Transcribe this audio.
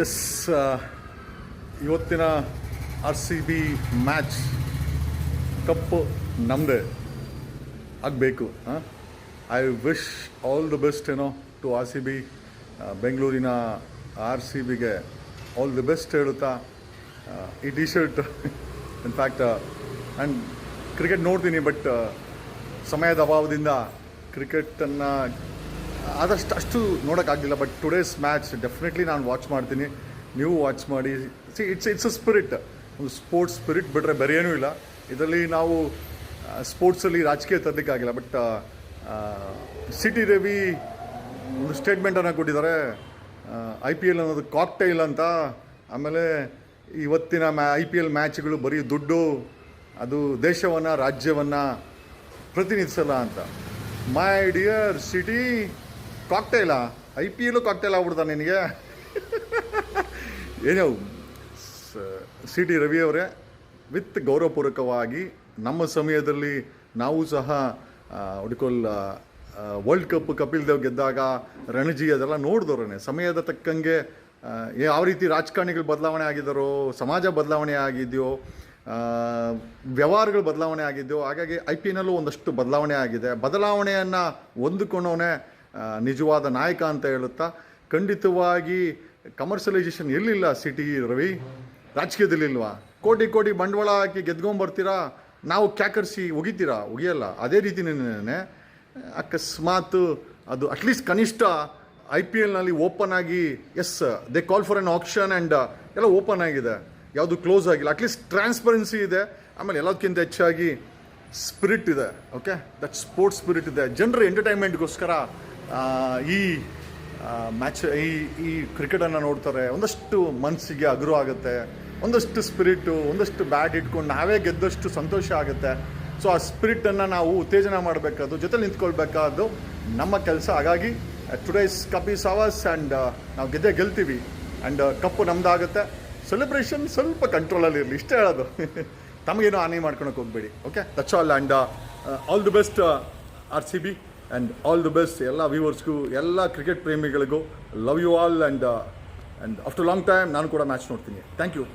S ಇವತ್ತಿನ R C B match cup ನಮ್ಮದೇ ಆಗಬೇಕು I wish all the best ಏನೋ ಟು ಆರ್ ಸಿ ಬಿ ಬೆಂಗಳೂರಿನ ಆರ್ ಸಿ ಬಿಗೆ ಆಲ್ ದಿ ಬೆಸ್ಟ್ ಹೇಳುತ್ತಾ ಈ T shirt in fact and cricket ನೋಡ್ತೀನಿ ಬಟ್ ಸಮಯದ ಅಭಾವದಿಂದ ಕ್ರಿಕೆಟನ್ನು ಆದಷ್ಟು ಅಷ್ಟು ನೋಡೋಕ್ಕಾಗಲಿಲ್ಲ ಬಟ್ ಟುಡೇಸ್ ಮ್ಯಾಚ್ ಡೆಫಿನೆಟ್ಲಿ ನಾನು ವಾಚ್ ಮಾಡ್ತೀನಿ. ನೀವು ವಾಚ್ ಮಾಡಿ. See it's it's a spirit ಒಂದು ಸ್ಪೋರ್ಟ್ಸ್ ಸ್ಪಿರಿಟ್ ಬಿಟ್ಟರೆ ಬೇರೆ ಇಲ್ಲ. ಇದರಲ್ಲಿ ನಾವು ಸ್ಪೋರ್ಟ್ಸಲ್ಲಿ ರಾಜಕೀಯ ತರಲಿಕ್ಕಾಗಿಲ್ಲ ಬಟ್ ಸಿಟಿ ರವಿ ಒಂದು ಸ್ಟೇಟ್ಮೆಂಟನ್ನು ಕೊಟ್ಟಿದ್ದಾರೆ. ಐ ಪಿ ಎಲ್ ಅನ್ನೋದು ಕಾಕ್ಟೈಲ್ ಅಂತ. ಆಮೇಲೆ ಇವತ್ತಿನ ಮ್ಯಾ ಐ ಪಿ ಎಲ್ ಮ್ಯಾಚ್ಗಳು ಬರೀ ದುಡ್ಡು, ಅದು ದೇಶವನ್ನು, ರಾಜ್ಯವನ್ನು ಪ್ರತಿನಿಧಿಸಲ್ಲ ಅಂತ. ಮೈ ಡಿಯರ್ ಸಿಟಿ ಕಾಕ್ಟೈಲಾ ಐ ಪಿ ಎಲ್ಲು ಕಾಕ್ಟೈಲ್ ಆಗ್ಬಿಡ್ತಾ ನಿನಗೆ. ಏನೋ ಸಿ ಟಿ ರವಿ ಅವರೇ, ವಿತ್ ಗೌರವಪೂರ್ವಕವಾಗಿ ನಮ್ಮ ಸಮಯದಲ್ಲಿ ನಾವು ಸಹ ಹುಡುಕೊಲ್ ವರ್ಲ್ಡ್ ಕಪ್ ಕಪಿಲ್ ದೇವ್ ಗೆದ್ದಾಗ ರಣಜಿ ಅದೆಲ್ಲ ನೋಡಿದವ್ರೇ ಸಮಯದ ತಕ್ಕಂಗೆ ಯಾವ ರೀತಿ ರಾಜಕಾರಣಿಗಳು ಬದಲಾವಣೆ ಆಗಿದ್ದಾರೋ, ಸಮಾಜ ಬದಲಾವಣೆ ಆಗಿದೆಯೋ ವ್ಯವಹಾರಗಳು ಬದಲಾವಣೆ ಆಗಿದೆಯೋ, ಹಾಗಾಗಿ ಐ ಪಿ ನಲ್ಲೂ ಒಂದಷ್ಟು ಬದಲಾವಣೆ ಆಗಿದೆ. ಬದಲಾವಣೆಯನ್ನು ಹೊಂದಿಕೊಂಡವನೇ ನಿಜವಾದ ನಾಯಕ ಅಂತ ಹೇಳುತ್ತಾ, ಖಂಡಿತವಾಗಿ ಕಮರ್ಷಿಯಲೈಸೇಷನ್ ಎಲ್ಲಿಲ್ಲ ಸಿಟಿ ರವಿ? ರಾಜಕೀಯದಲ್ಲಿಲ್ವಾ? ಕೋಟಿ ಕೋಟಿ ಬಂಡವಾಳ ಹಾಕಿ ಗೆದ್ಕೊಂಬರ್ತೀರಾ ನಾವು ಕ್ಯಾಕರಿಸಿ ಒಗಿತೀರಾ? ಒಗಿಯಲ್ಲ. ಅದೇ ರೀತಿನೇ ಅಕಸ್ಮಾತ್ ಅದು ಅಟ್ಲೀಸ್ಟ್ ಕನಿಷ್ಠ ಐ ಪಿ ಎಲ್ನಲ್ಲಿ ಓಪನ್ ಆಗಿ yes they call for an option and ಎಲ್ಲ ಓಪನ್ ಆಗಿದೆ. ಯಾವುದು ಕ್ಲೋಸ್ ಆಗಿಲ್ಲ. ಅಟ್ಲೀಸ್ಟ್ ಟ್ರಾನ್ಸ್ಪರೆನ್ಸಿ ಇದೆ. ಆಮೇಲೆ ಎಲ್ಲದಕ್ಕಿಂತ ಹೆಚ್ಚಾಗಿ ಸ್ಪಿರಿಟ್ ಇದೆ. ಓಕೆ ದಟ್ ಸ್ಪೋರ್ಟ್ಸ್ ಸ್ಪಿರಿಟ್ ಇದೆ. ಜನರ ಎಂಟರ್ಟೈನ್ಮೆಂಟ್ಗೋಸ್ಕರ ಈ ಮ್ಯಾಚ್ ಈ ಈ ಕ್ರಿಕೆಟನ್ನು ನೋಡ್ತಾರೆ, ಒಂದಷ್ಟು ಮನಸ್ಸಿಗೆ ಅಗುರು ಆಗುತ್ತೆ, ಒಂದಷ್ಟು ಸ್ಪಿರಿಟು ಒಂದಷ್ಟು ಬ್ಯಾಟ್ ಇಟ್ಕೊಂಡು ನಾವೇ ಗೆದ್ದಷ್ಟು ಸಂತೋಷ ಆಗುತ್ತೆ. ಸೊ ಆ ಸ್ಪಿರಿಟನ್ನು ನಾವು ಉತ್ತೇಜನ ಮಾಡಬೇಕಾದ್ದು ಜೊತೆ ನಿಂತ್ಕೊಳ್ಬೇಕಾದ್ದು ನಮ್ಮ ಕೆಲಸ. ಹಾಗಾಗಿ today's cup is ours and ನಾವು ಗೆದ್ದೆ ಗೆಲ್ತೀವಿ. And cup ನಮ್ದಾಗುತ್ತೆ. ಸೆಲೆಬ್ರೇಷನ್ ಸ್ವಲ್ಪ ಕಂಟ್ರೋಲಲ್ಲಿ ಇರಲಿ, ಇಷ್ಟೇ ಹೇಳೋದು. ತಮಗೇನು ಹಾನಿ ಮಾಡ್ಕೊಳಕ್ಕೆ ಹೋಗಬೇಡಿ okay that's all and all the best R C B and all the best ಎಲ್ಲ ವ್ಯೂವರ್ಸ್ಗೂ ಎಲ್ಲ cricket ಪ್ರೇಮಿಗಳಿಗೂ love you all and and after long time ನಾನು ಕೂಡ ಮ್ಯಾಚ್ ನೋಡ್ತೀನಿ. Thank you